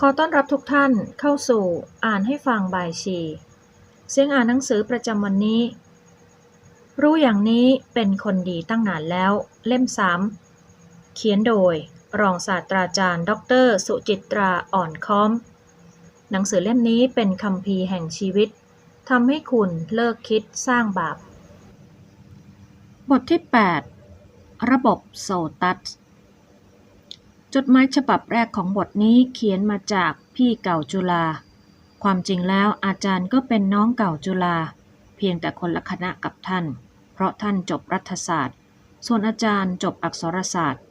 ขอต้อนรับทุกท่านเข้าสู่อ่านให้ฟังบายชี เสียงอ่านหนังสือประจำวันนี้ รู้อย่างนี้เป็นคนดีตั้งนานแล้ว เล่มสามเขียนโดย รองศาสตราจารย์ ดร สุจิตราอ่อนค้อม หนังสือเล่มนี้เป็นคำพีร์แห่งชีวิตทำให้คุณเลิกคิดสร้างบาป บทที่ 8 ระบบโซตัส จดหมายฉบับแรกของบทนี้เขียนมาจากพี่เก่าจุฬา ความจริงแล้วอาจารย์ก็เป็นน้องเก่าจุฬา เพียงแต่คนละคณะกับท่าน เพราะท่านจบรัฐศาสตร์ ส่วนอาจารย์จบอักษรศาสตร์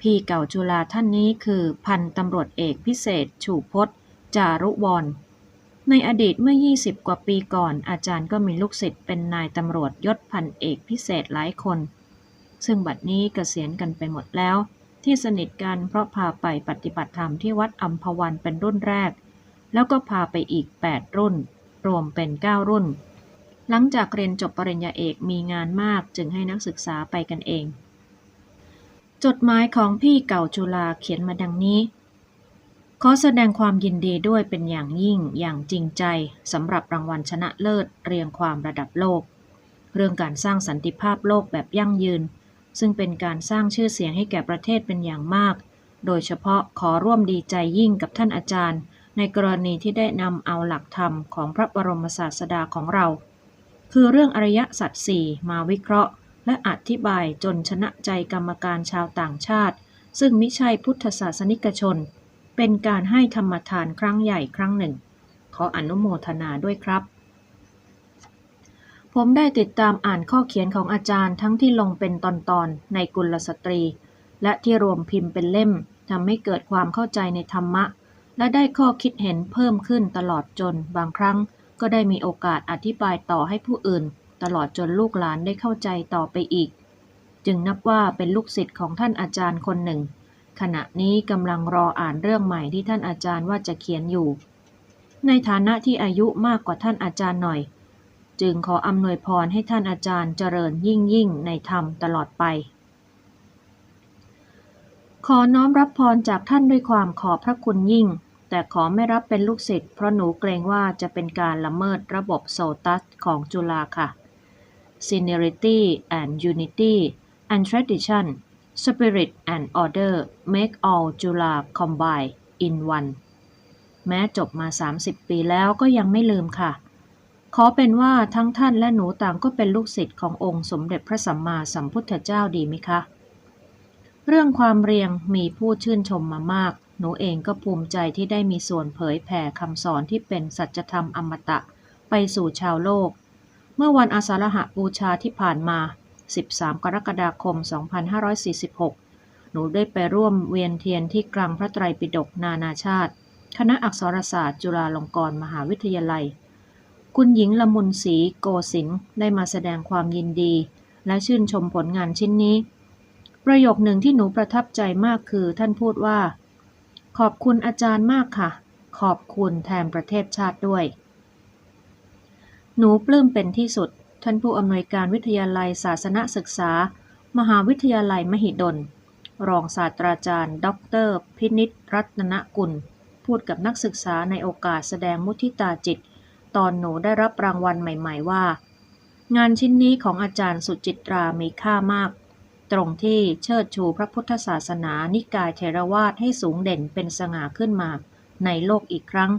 พี่เก่าจุฬาท่านนี้คือพันตำรวจเอกพิเศษฉูพจน์ จารุวรณ์ในอดีตเมื่อ 20 กว่าปีก่อน อาจารย์ก็มีลูกศิษย์เป็นนายตำรวจยศพันเอกพิเศษหลายคน ซึ่งบัดนี้เกษียณกันไปหมดแล้ว ที่สนิทกันเพราะพาไปปฏิบัติธรรมที่วัดอัมพวันเป็นรุ่นแรก แล้วก็พาไปอีก 8 รุ่น รวมเป็น 9 รุ่น หลังจากเรียนจบปริญญาเอกมีงานมากจึงให้นักศึกษาไปกันเอง จดหมายของพี่เก่าจุฬาเขียนมาดังนี้ ขอแสดงความยินดีด้วยเป็นอย่างยิ่งอย่างจริงใจสำหรับรางวัลชนะเลิศเรียงความระดับโลก เรื่องการสร้างสันติภาพโลกแบบยั่งยืน ซึ่งเป็นการสร้างชื่อเสียงให้แก่ประเทศเป็นอย่างมาก โดยเฉพาะขอร่วมดีใจยิ่งกับท่านอาจารย์ ในกรณีที่ได้นำเอาหลักธรรมของพระบรมศาสดาของเรา คือเรื่องอริยสัจสี่มาวิเคราะห์ และอธิบายจนชนะใจกรรมการชาวต่างชาติ ซึ่งมิใช่พุทธศาสนิกชน เป็นการให้ธรรมทานครั้งใหญ่ครั้งหนึ่ง ขออนุโมทนาด้วยครับ ผมได้ติดตามอ่านข้อเขียนของอาจารย์ทั้งที่ลงเป็นตอนๆในกุลสตรี และที่รวมพิมพ์เป็นเล่มทำให้เกิดความเข้าใจในธรรมะ และได้ข้อคิดเห็นเพิ่มขึ้นตลอดจน บางครั้งก็ได้มีโอกาสอธิบายต่อให้ผู้อื่น ตลอดจนลูกหลานได้เข้าใจต่อไปอีก จึงนับว่าเป็นลูกศิษย์ของท่านอาจารย์คนหนึ่ง ขณะนี้กำลังรออ่านเรื่องใหม่ที่ท่านอาจารย์ว่าจะเขียนอยู่ ในฐานะที่อายุมากกว่าท่านอาจารย์หน่อย จึงขออำนวยพรให้ท่านอาจารย์เจริญยิ่งยิ่งในธรรมตลอดไป ขอน้อมรับพรจากท่านด้วยความขอบพระคุณยิ่ง แต่ขอไม่รับเป็นลูกศิษย์เพราะหนูเกรงว่าจะเป็นการละเมิดระบบโซตัสของจุฬาค่ะ Seniority and Unity and Tradition Spirit and Order make all จุฬา combine in one แม้จบมา 30 ปีแล้วก็ยังไม่ลืมค่ะ ขอเป็นว่าทั้งท่านและหนูต่างก็เป็นลูกศิษย์ขององค์สมเด็จพระสัมมาสัมพุทธเจ้าดีไหมคะ เรื่องความเรียงมีผู้ชื่นชมมามาก หนูเองก็ภูมิใจที่ได้มีส่วนเผยแผ่คำสอนที่เป็นสัจธรรมอมตะ ไปสู่ชาวโลก เมื่อวันอาสาฬหบูชาที่ผ่านมา 13 กรกฎาคม 2546 หนูได้ไปร่วมเวียนเทียนที่กลางพระไตรปิฎกนานาชาติ คณะอักษรศาสตร์จุฬาลงกรณ์มหาวิทยาลัย คุณหญิงละมุนศรีโกสินได้มาแสดงความยินดี และชื่นชมผลงานชิ้นนี้ ประโยคหนึ่งที่หนูประทับใจมากคือท่านพูดว่า ขอบคุณอาจารย์มากค่ะ ขอบคุณแทนประเทศชาติด้วย หนูปลื้มเป็นที่สุด ท่านผู้อำนวยการวิทยาลัยศาสนศึกษา มหาวิทยาลัยมหิดล รองศาสตราจารย์ ดร พินิษรัตนกุล พูดกับนักศึกษาในโอกาสแสดงมุทิตาจิต ตอนหนูได้รับรางวัลใหม่ ๆ ว่า งานชิ้นนี้ของอาจารย์สุจิตรามีค่ามาก ตรงที่เชิดชูพระพุทธศาสนานิกายเทรวาสให้สูงเด่นเป็นสง่าขึ้นมาในโลกอีกครั้ง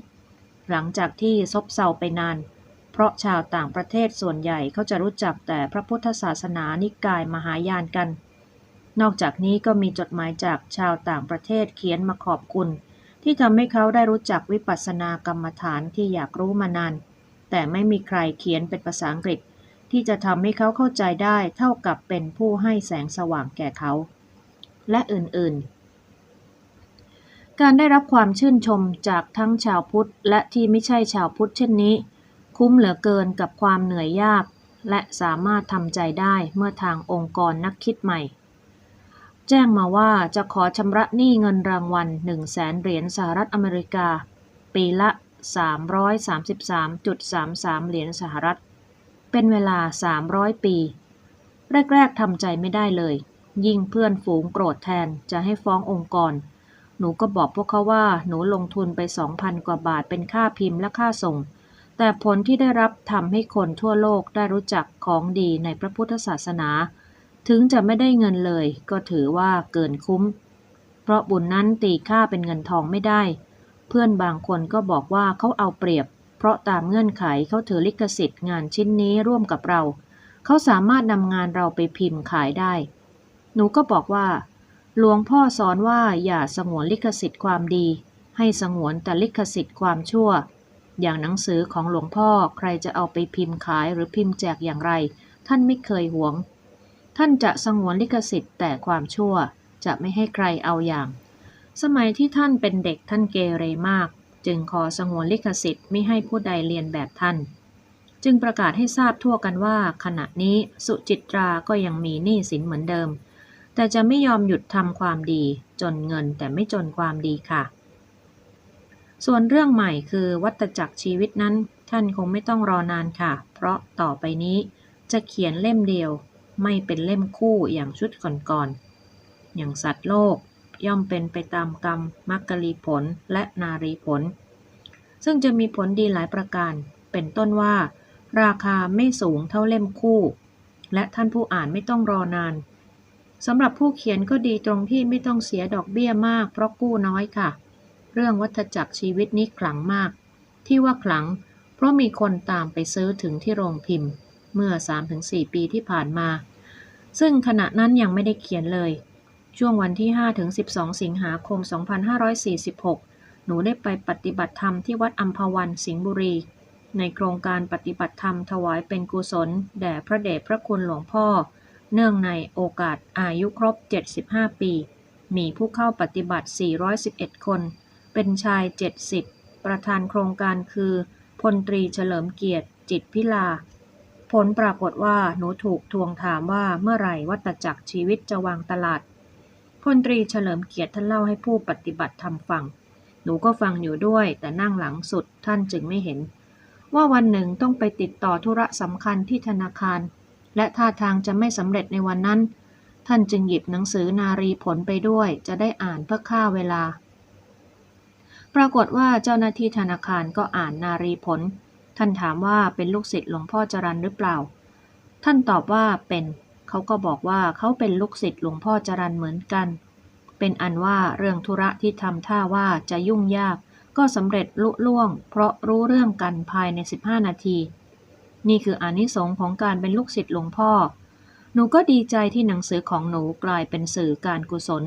หลังจากที่ซบเซาไปนาน เพราะชาวต่างประเทศส่วนใหญ่เขาจะรู้จักแต่พระพุทธศาสนานิกายมหายานกัน นอกจากนี้ก็มีจดหมายจากชาวต่างประเทศเขียนมาขอบคุณ ที่ทำให้เขาได้รู้จักวิปัสสนากรรมฐานที่อยากรู้มานาน แต่ไม่มีใครเขียนเป็นภาษาอังกฤษ ที่จะทำให้เขาเข้าใจได้เท่ากับเป็นผู้ให้แสงสว่างแก่เขา และอื่นๆ การได้รับความชื่นชมจากทั้งชาวพุทธและที่ไม่ใช่ชาวพุทธเช่นนี้ คุ้มเหลือเกินกับความเหนื่อยยาก และสามารถทำใจได้เมื่อทางองค์กรนักคิดใหม่ แจ้งมาว่าจะขอชำระหนี้เงินรางวัล1 0 0 0 0แสนเหรียญสหรัฐอเมริกา ปีละ 333.33 เหรียญสหรัฐ เป็นเวลา 300 ปี แรก ๆทำใจไม่ได้เลย ยิ่งเพื่อนฝูงโกรธแทนจะให้ฟ้ององค์กร หนูก็บอกพวกเขาว่าหนูลงทุนไปสองพันกว่าบาทเป็นค่าพิมพ์และค่าส่ง แต่ผลที่ได้รับทำให้คนทั่วโลกได้รู้จักของดีในพระพุทธศาสนา ถึงจะไม่ได้เงินเลย ก็ถือว่าเกินคุ้ม เพราะบุญนั้นตีค่าเป็นเงินทองไม่ได้ เพื่อนบางคนก็บอกว่าเขาเอาเปรียบ เพราะตามเงื่อนไขเขาถือลิขสิทธิ์งานชิ้นนี้ร่วมกับเรา เขาสามารถนำงานเราไปพิมพ์ขายได้ หนูก็บอกว่า หลวงพ่อสอนว่าอย่าสงวนลิขสิทธิ์ความดี ให้สงวนแต่ลิขสิทธิ์ความชั่ว อย่างหนังสือของหลวงพ่อใครจะเอาไปพิมพ์ขายหรือพิมพ์แจกอย่างไร ท่านไม่เคยหวง ท่านจะสงวนลิขสิทธิ์แต่ความชั่วจะไม่ให้ใครเอาอย่าง สมัยที่ท่านเป็นเด็กท่านเกเรมาก จึงขอสงวนลิขสิทธิ์ไม่ให้ผู้ใดเรียนแบบท่าน จึงประกาศให้ทราบทั่วกันว่า ขณะนี้สุจิตราก็ยังมีหนี้สินเหมือนเดิม แต่จะไม่ยอมหยุดทำความดี จนเงินแต่ไม่จนความดีค่ะ ส่วนเรื่องใหม่คือวัตจักรชีวิตนั้น ท่านคงไม่ต้องรอนานค่ะ เพราะต่อไปนี้จะเขียนเล่มเดียว ไม่เป็นเล่มคู่อย่างชุดก่อนๆ อย่างสัตว์โลกย่อมเป็นไปตามกรรมมรรคลีผลและนารีผล ซึ่งจะมีผลดีหลายประการ เป็นต้นว่า ราคาไม่สูงเท่าเล่มคู่ และท่านผู้อ่านไม่ต้องรอนานสำหรับผู้เขียนก็ดีตรงที่ไม่ต้องเสียดอกเบี้ยมาก เพราะกู้น้อยค่ะ เรื่องวัฏจักรชีวิตนี้ขลังมาก ที่ว่าขลัง เพราะมีคนตามไปซื้อถึงที่โรงพิมพ์ เมื่อ 3-4 ปีที่ผ่านมา ซึ่งขณะนั้นยังไม่ได้เขียนเลย ช่วงวันที่ 5-12 สิงหาคม 2546 หนูได้ไปปฏิบัติธรรมที่วัดอัมพวันสิงห์บุรี ในโครงการปฏิบัติธรรมถวายเป็นกุศล แด่พระเดชพระคุณหลวงพ่อ เนื่องในโอกาสอายุครบ 75 ปี มีผู้เข้าปฏิบัติ 411 คน เป็นชาย 70 ประธานโครงการคือพลตรีเฉลิมเกียรติจิตพิลา ผลปรากฏว่าหนูถูกทวงถามว่าเมื่อไหร่วัตจักรชีวิตจะวางตลาดพลตรีเฉลิมเกียรติท่านเล่าให้ผู้ปฏิบัติธรรมฟัง หนูก็ฟังอยู่ด้วย แต่นั่งหลังสุดท่านจึงไม่เห็น ว่าวันหนึ่งต้องไปติดต่อธุระสำคัญที่ธนาคาร และท่าทางจะไม่สำเร็จในวันนั้น ท่านจึงหยิบหนังสือนารีผลไปด้วย จะได้อ่านเพื่อฆ่าเวลา ปรากฏว่าเจ้าหน้าที่ธนาคารก็อ่านนารีผล ท่านถามว่าเป็นลูกศิษย์หลวงพ่อจรันหรือเปล่า ท่านตอบว่าเป็น เขาก็บอกว่าเขาเป็นลูกศิษย์หลวงพ่อจรันเหมือนกัน เป็นอันว่าเรื่องธุระที่ทำท่าว่าจะยุ่งยาก ก็สำเร็จลุล่วง เพราะรู้เรื่องกันภายใน 15 นาที นี่คืออนิสงส์ของการเป็นลูกศิษย์หลวงพ่อ หนูก็ดีใจที่หนังสือของหนูกลายเป็นสื่อการกุศล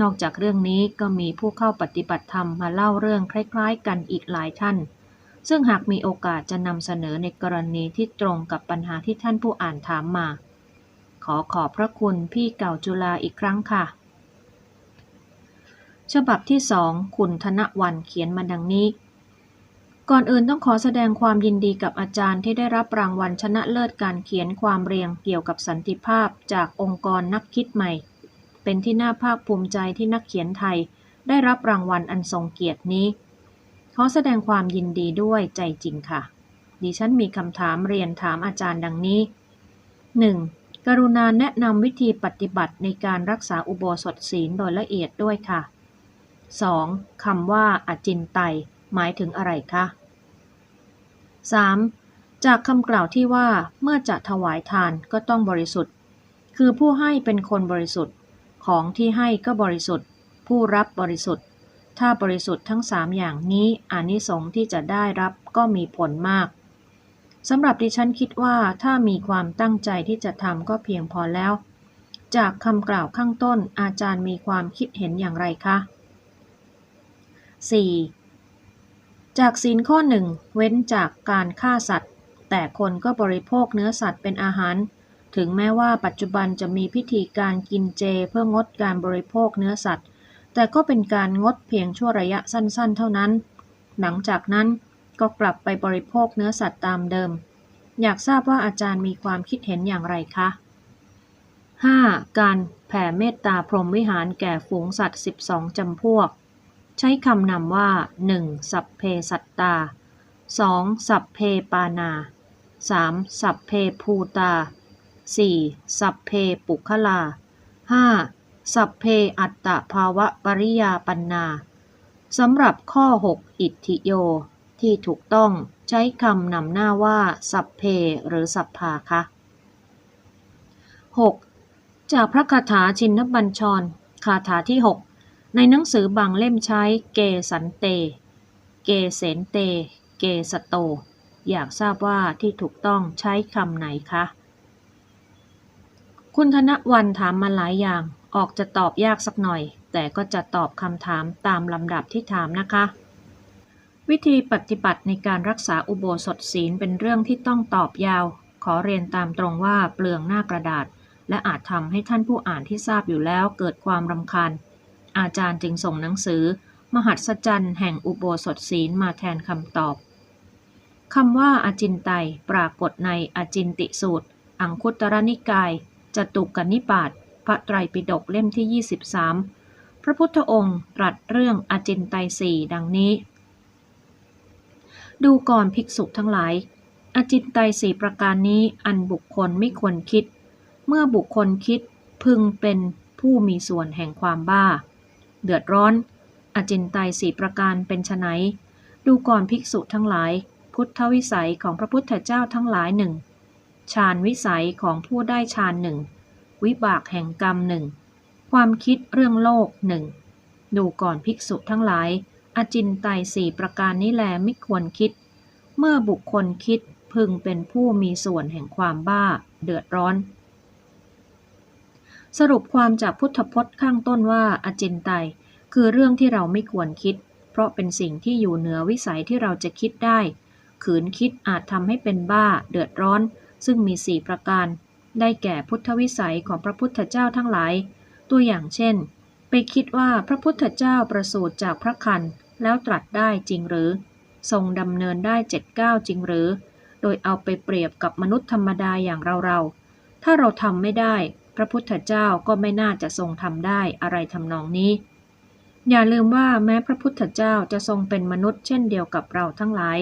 นอกจากเรื่องนี้ก็มีผู้เข้าปฏิบัติธรรมมาเล่าเรื่องคล้าย ๆ กันอีกหลายท่าน ซึ่งหากมีโอกาสจะนำเสนอในกรณีที่ตรงกับปัญหาที่ท่านผู้อ่านถามมา ขอขอบพระคุณพี่เก่าจุฬาอีกครั้งค่ะ ฉบับที่สองคุณธนวันเขียนมาดังนี้ ก่อนอื่นต้องขอแสดงความยินดีกับอาจารย์ที่ได้รับรางวัลชนะเลิศการเขียนความเรียงเกี่ยวกับสันติภาพจากองค์กรนักคิดใหม่ เป็นที่น่าภาคภูมิใจที่นักเขียนไทย ได้รับรางวัลอันทรงเกียรตินี้ ขอแสดงความยินดีด้วยใจจริงค่ะ ดิฉันมีคำถามเรียนถามอาจารย์ดังนี้ 1. กรุณาแนะนำวิธีปฏิบัติในการรักษาอุโบสถศีลโดยละเอียดด้วยค่ะ 2. คำว่าอาจินไตยหมายถึงอะไรคะ 3. จากคำกล่าวที่ว่าเมื่อจะถวายทานก็ต้องบริสุทธิ์ คือผู้ให้เป็นคนบริสุทธิ์ ของที่ให้ก็บริสุทธิ์ ผู้รับบริสุทธิ์ ถ้าบริสุทธิ์ทั้งสามอย่างนี้อานิสงส์ที่จะได้รับก็มีผลมากสำหรับดิฉันคิดว่าถ้ามีความตั้งใจที่จะทำก็เพียงพอแล้ว จากคำกล่าวข้างต้นอาจารย์มีความคิดเห็นอย่างไรคะ 4. จากศีลข้อหนึ่งเว้นจากการฆ่าสัตว์ แต่คนก็บริโภคเนื้อสัตว์เป็นอาหาร ถึงแม้ว่าปัจจุบันจะมีพิธีการกินเจเพื่องดการบริโภคเนื้อสัตว์ แต่ก็เป็นการงดเพียงชั่วระยะสั้นๆ เท่านั้น หลังจากนั้นก็กลับไปบริโภคเนื้อสัตว์ตามเดิม อยากทราบว่าอาจารย์มีความคิดเห็นอย่างไรคะ 5. การแผ่เมตตาพรหมวิหารแก่ฝูงสัตว์ 12 จำพวก ใช้คำนำว่า 1. สัพเพสัตตา 2. สัพเพปานา 3. สัพเพภูตา 4. สัพเพปุคลา 5. สัพเพอัตตภาวะปริยาปันนาสำหรับข้อ 6 อิทธิโย ที่ถูกต้องใช้คำนำหน้าว่า สัพเพหรือสัพพาคะ 6. จากพระคาถาชินบัญชรคาถาที่ 6 ในหนังสือบางเล่มใช้เกสันเต เกเสนเต เกสโต อยากทราบว่าที่ถูกต้องใช้คำไหนคะ คุณธนวันถามมาหลายอย่าง ออกจะตอบยากสักหน่อย แต่ก็จะตอบคำถามตามลำดับที่ถามนะคะ วิธีปฏิบัติในการรักษาอุโบสถศีลเป็นเรื่องที่ต้องตอบยาว ขอเรียนตามตรงว่าเปลืองหน้ากระดาษ และอาจทำให้ท่านผู้อ่านที่ทราบอยู่แล้วเกิดความรำคาญ อาจารย์จึงส่งหนังสือ มหัศจรรย์แห่งอุโบสถศีลมาแทนคำตอบคำว่าอาจินไตปรากฏในอาจินติสูตร อังคุตรนิกายจตุกนิบาต พระไตรปิฎกเล่มที่ 23 พระพุทธองค์ตรัสเรื่องอาจินไตยสี่ดังนี้ ดูก่อนภิกษุทั้งหลายอาจินไตยสี่ประการนี้อันบุคคลไม่ควรคิด เมื่อบุคคลคิดพึงเป็นผู้มีส่วนแห่งความบ้า เดือดร้อนอาจินไตยสี่ประการเป็นไนดูก่อนภิกษุทั้งหลาย พุทธวิสัยของพระพุทธเจ้าทั้งหลายหนึ่งฌานวิสัยของผู้ได้ฌานหนึ่ง วิบากแห่งกรรมหนึ่งความคิดเรื่องโลกหนึ่งดูก่อนภิกษุทั้งหลาย อจินไตยสี่ประการนี้แลไม่ควรคิด เมื่อบุคคลคิดพึงเป็นผู้มีส่วนแห่งความบ้าเดือดร้อน สรุปความจากพุทธพจน์ข้างต้นว่าอจินไตยคือเรื่องที่เราไม่ควรคิด เพราะเป็นสิ่งที่อยู่เหนือวิสัยที่เราจะคิดได้ ขืนคิดอาจทำให้เป็นบ้าเดือดร้อน ซึ่งมีสี่ประการ ได้แก่พุทธวิสัยของพระพุทธเจ้าทั้งหลาย ตัวอย่างเช่น ไปคิดว่าพระพุทธเจ้าประสูติจากพระคันแล้วตรัสได้จริงหรือ ทรงดำเนินได้เจ็ดเก้าจริงหรือ โดยเอาไปเปรียบกับมนุษย์ธรรมดาอย่างเราเราถ้าเราทำไม่ได้ พระพุทธเจ้าก็ไม่น่าจะทรงทำได้อะไรทำนองนี้ อย่าลืมว่าแม้พระพุทธเจ้าจะทรงเป็นมนุษย์เช่นเดียวกับเราทั้งหลาย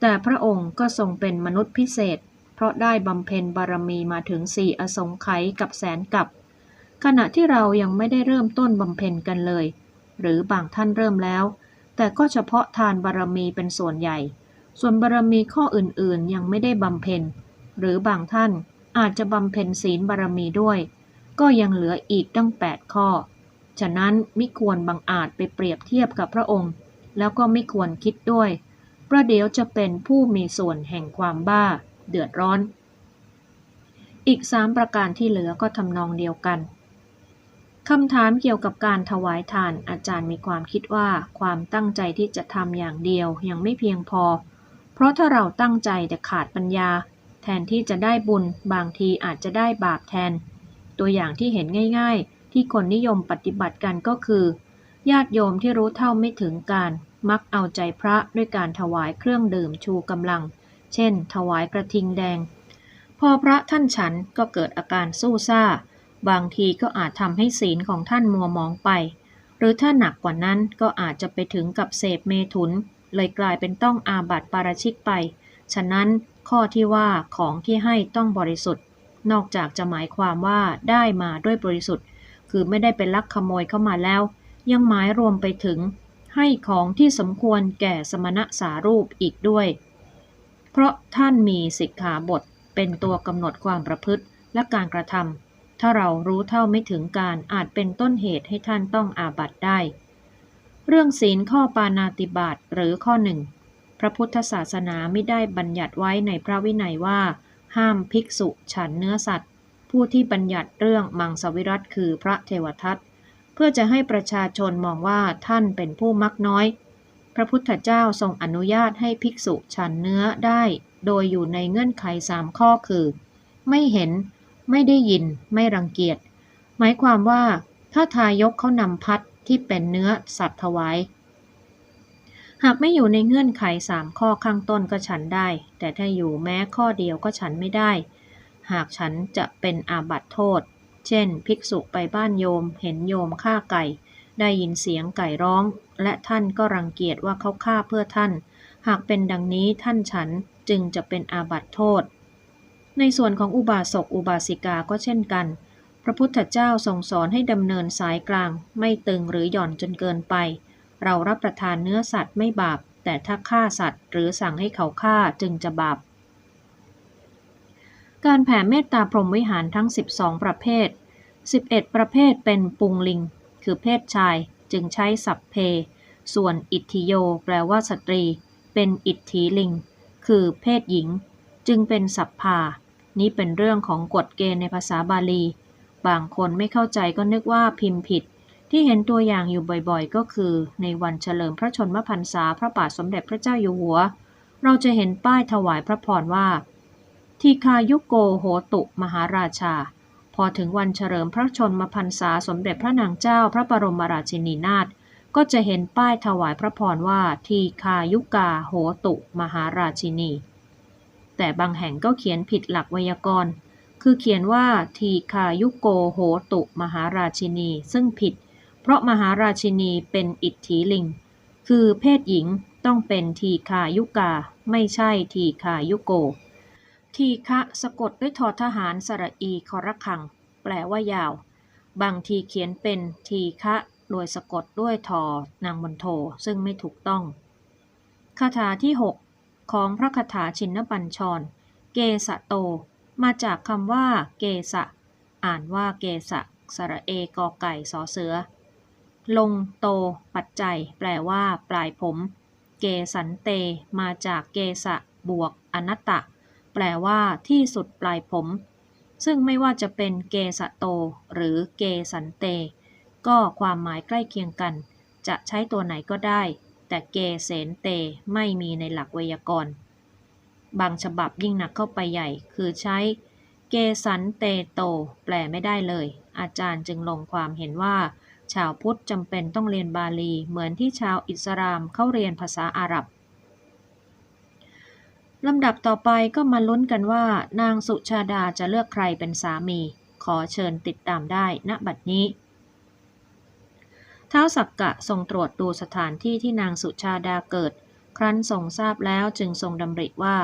แต่พระองค์ก็ทรงเป็นมนุษย์พิเศษ เพราะได้บำเพ็ญบารมีมาถึงสี่อสงไขยกับแสนกับ ขณะที่เรายังไม่ได้เริ่มต้นบำเพ็ญกันเลย หรือบางท่านเริ่มแล้ว แต่ก็เฉพาะทานบารมีเป็นส่วนใหญ่ ส่วนบารมีข้ออื่นๆยังไม่ได้บำเพ็ญ หรือบางท่านอาจจะบำเพ็ญศีลบารมีด้วย ก็ยังเหลืออีกตั้งแปดข้อ ฉะนั้นไม่ควรบังอาจไปเปรียบเทียบกับพระองค์ แล้วก็ไม่ควรคิดด้วยประเดี๋ยวจะเป็นผู้มีส่วนแห่งความบ้า เดือดร้อน อีกสามประการที่เหลือก็ทำนองเดียวกันคำถามเกี่ยวกับการถวายทานอาจารย์มีความคิดว่าความตั้งใจที่จะทำอย่างเดียวยังไม่เพียงพอ เพราะถ้าเราตั้งใจแต่ขาดปัญญา แทนที่จะได้บุญบางทีอาจจะได้บาปแทน ตัวอย่างที่เห็นง่ายๆ ที่คนนิยมปฏิบัติกันก็คือ ญาติโยมที่รู้เท่าไม่ถึงการ มักเอาใจพระด้วยการถวายเครื่องดื่มชูกำลัง เช่น ถวายกระทิงแดง พอพระท่านฉันก็เกิดอาการสู้ซ่า บางทีก็อาจทำให้ศีลของท่านมัวมองไป หรือถ้าหนักกว่านั้นก็อาจจะไปถึงกับเสพเมถุน เลยกลายเป็นต้องอาบัติปาราชิกไป ฉะนั้นข้อที่ว่าของที่ให้ต้องบริสุทธิ์ นอกจากจะหมายความว่าได้มาด้วยบริสุทธิ์ คือไม่ได้เป็นลักขโมยเข้ามาแล้ว ยังหมายรวมไปถึงให้ของที่สมควรแก่สมณะสารูปอีกด้วย เพราะท่านมีสิกขาบทเป็นตัวกำหนดความประพฤติและการกระทำถ้าเรารู้เท่าไม่ถึงการอาจเป็นต้นเหตุให้ท่านต้องอาบัติได้ เรื่องศีลข้อปานาติบาตหรือข้อหนึ่งพระพุทธศาสนาไม่ได้บัญญัติไว้ในพระวินัยว่า ห้ามภิกษุฉันเนื้อสัตว์ ผู้ที่บัญญัติเรื่องมังสวิรัตคือพระเทวทัตเพื่อจะให้ประชาชนมองว่าท่านเป็นผู้มักน้อย พระพุทธเจ้าทรงอนุญาตให้ภิกษุฉันเนื้อได้ โดยอยู่ในเงื่อนไขสามข้อคือ ไม่เห็น ไม่ได้ยิน ไม่รังเกียจ หมายความว่าถ้าทายกเขานำพัดที่เป็นเนื้อสัตว์ถวายหากไม่อยู่ในเงื่อนไขสามข้อข้างต้นก็ฉันได้ แต่ถ้าอยู่แม้ข้อเดียวก็ฉันไม่ได้ หากฉันจะเป็นอาบัติโทษ เช่น ภิกษุไปบ้านโยม เห็นโยมฆ่าไก่ ได้ยินเสียงไก่ร้อง และท่านก็รังเกียจว่าเขาฆ่าเพื่อท่าน หากเป็นดังนี้ท่านฉันจึงจะเป็นอาบัติโทษ ในส่วนของอุบาสกอุบาสิกาก็เช่นกัน พระพุทธเจ้าทรงสอนให้ดำเนินสายกลาง ไม่ตึงหรือหย่อนจนเกินไป เรารับประทานเนื้อสัตว์ไม่บาป แต่ถ้าฆ่าสัตว์ หรือสั่งให้เขาฆ่าจึงจะบาป การแผ่เมตตาพรหมวิหารทั้ง 12 ประเภท 11 ประเภทเป็นปุงลิง คือเพศชาย จึงใช้สัพเพ ส่วนอิทธิโย แปลว่าสตรี เป็นอิทธิลิง คือเพศหญิง จึงเป็นสัพพา นี้เป็นเรื่องของกฎเกณฑ์ในภาษาบาลี บางคนไม่เข้าใจก็นึกว่าพิมพ์ผิด ที่เห็นตัวอย่างอยู่บ่อยๆ ก็คือ ในวันเฉลิมพระชนมพรรษาพระบาทสมเด็จพระเจ้าอยู่หัว เราจะเห็นป้ายถวายพระพรว่าทีคายุโกโหตุมหาราชา พอถึงวันเฉลิมพระชนมพรรษาสมเด็จพระนางเจ้าพระบรมราชินีนาถก็จะเห็นป้ายถวายพระพรว่าทีคายุกาโหตุ มหาราชินี แต่บางแห่งก็เขียนผิดหลักไวยากรณ์ คือเขียนว่าทีคายุโกโหตุ มหาราชินี ซึ่งผิด เพราะมหาราชินีเป็นอิทธิลิง คือเพศหญิงต้องเป็นทีคายุกา ไม่ใช่ทีคายุโก ทีฆะสะกดด้วยทอทหารสระอีคอระคัง แปลว่ายาว บางทีเขียนเป็นทีฆะโดยสะกดด้วยทอนางมนโทซึ่งไม่ถูกต้องคาถาที่ 6 ของพระคาถาชินบัญชร เกสะโต มาจากคำว่าเกสะ อ่านว่าเกสะสระเอกอไก่สอเสือ ลงโต ปัจจัย แปลว่า ปลายผม เกสันเต มาจากเกสะบวกอนัตตะ แปลว่าที่สุดปลายผม ซึ่งไม่ว่าจะเป็นเกสะโต หรือเกสันเต ก็ความหมายใกล้เคียงกัน จะใช้ตัวไหนก็ได้ แต่เกเสนเตไม่มีในหลักไวยากรณ์ บางฉบับยิ่งหนักเข้าไปใหญ่ คือใช้ เกสันเตโต แปลไม่ได้เลย อาจารย์จึงลงความเห็นว่า ชาวพุทธจำเป็นต้องเรียนบาลี เหมือนที่ชาวอิสลามเข้าเรียนภาษาอาหรับ ลำดับต่อไปก็มาลุ้นกันว่า นางสุชาดาจะเลือกใครเป็นสามี ขอเชิญติดตามได้ณบัดนี้ท้าวสักกะทรงตรวจดูสถานที่ที่นางสุชาดาเกิด ครั้นทรงทราบแล้วจึงทรงดำริว่า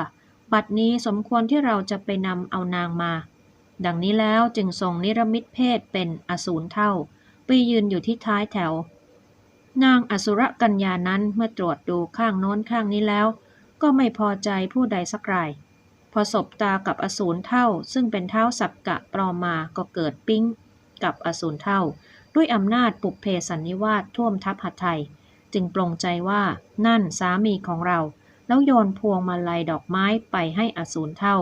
บัดนี้สมควรที่เราจะไปนำเอานางมา ดังนี้แล้วจึงทรงนิรมิตเพศเป็นอสูรเท่า ไปยืนอยู่ที่ท้ายแถว นางอสุรกัญญานั้นเมื่อตรวจดูข้างโน้นข้างนี้แล้ว ก็ไม่พอใจผู้ใดสักราย พอสบตากับอสูรเท่า ซึ่งเป็นเท้าสักกะปลอมมาก็เกิดปิ๊งกับอสูรเท่า ด้วยอำนาจปุเพสันนิวาสท่วมทับหัตไทย จึงปลงใจว่านั่นสามีของเรา แล้วโยนพวงมาลัยดอกไม้ไปให้อสูรเท่า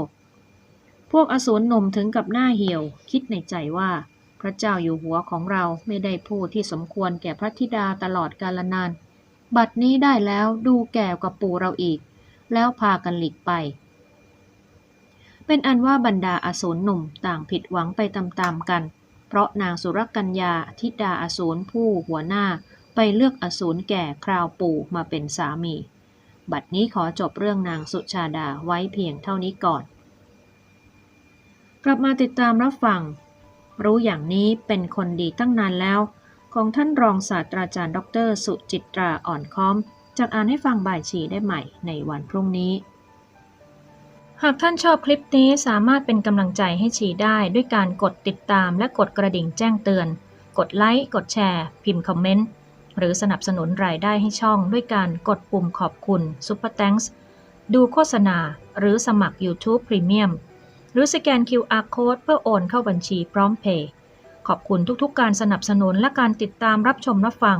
พวกอสูรหนุ่มถึงกับหน้าเหี่ยว คิดในใจว่า พระเจ้าอยู่หัวของเราไม่ได้ผู้ที่สมควรแก่พระธิดาตลอดกาลนาน บัดนี้ได้แล้วดูแก่กว่าปู่เราอีก แล้วพากันหลีกไป เป็นอันว่าบรรดาอสูรหนุ่มต่างผิดหวังไปตามๆกัน เพราะนางสุรกัญญาธิดาอสูรผู้หัวหน้าไปเลือกอสูรแก่คราวปู่มาเป็นสามี บัดนี้ขอจบเรื่องนางสุชาดาไว้เพียงเท่านี้ก่อน กลับมาติดตามรับฟัง รู้อย่างนี้เป็นคนดีตั้งนานแล้ว ของท่านรองศาสตราจารย์ ดร สุจิตราอ่อนค้อม จากอ่านให้ฟังบ่ายฉีได้ใหม่ในวันพรุ่งนี้ หากท่านชอบคลิปนี้สามารถเป็นกำลังใจให้ฉีได้ด้วยการกดติดตามและกดกระดิ่งแจ้งเตือน กดไลค์ กดแชร์ พิมพ์คอมเมนต์ หรือสนับสนุนรายได้ให้ช่องด้วยการกดปุ่มขอบคุณ Super Thanks ดูโฆษณา หรือสมัคร YouTube Premium หรือสแกน QR Code เพื่อโอนเข้าบัญชีพร้อมเพย์ขอบคุณทุกๆการสนับสนุนและการติดตามรับชมรับฟัง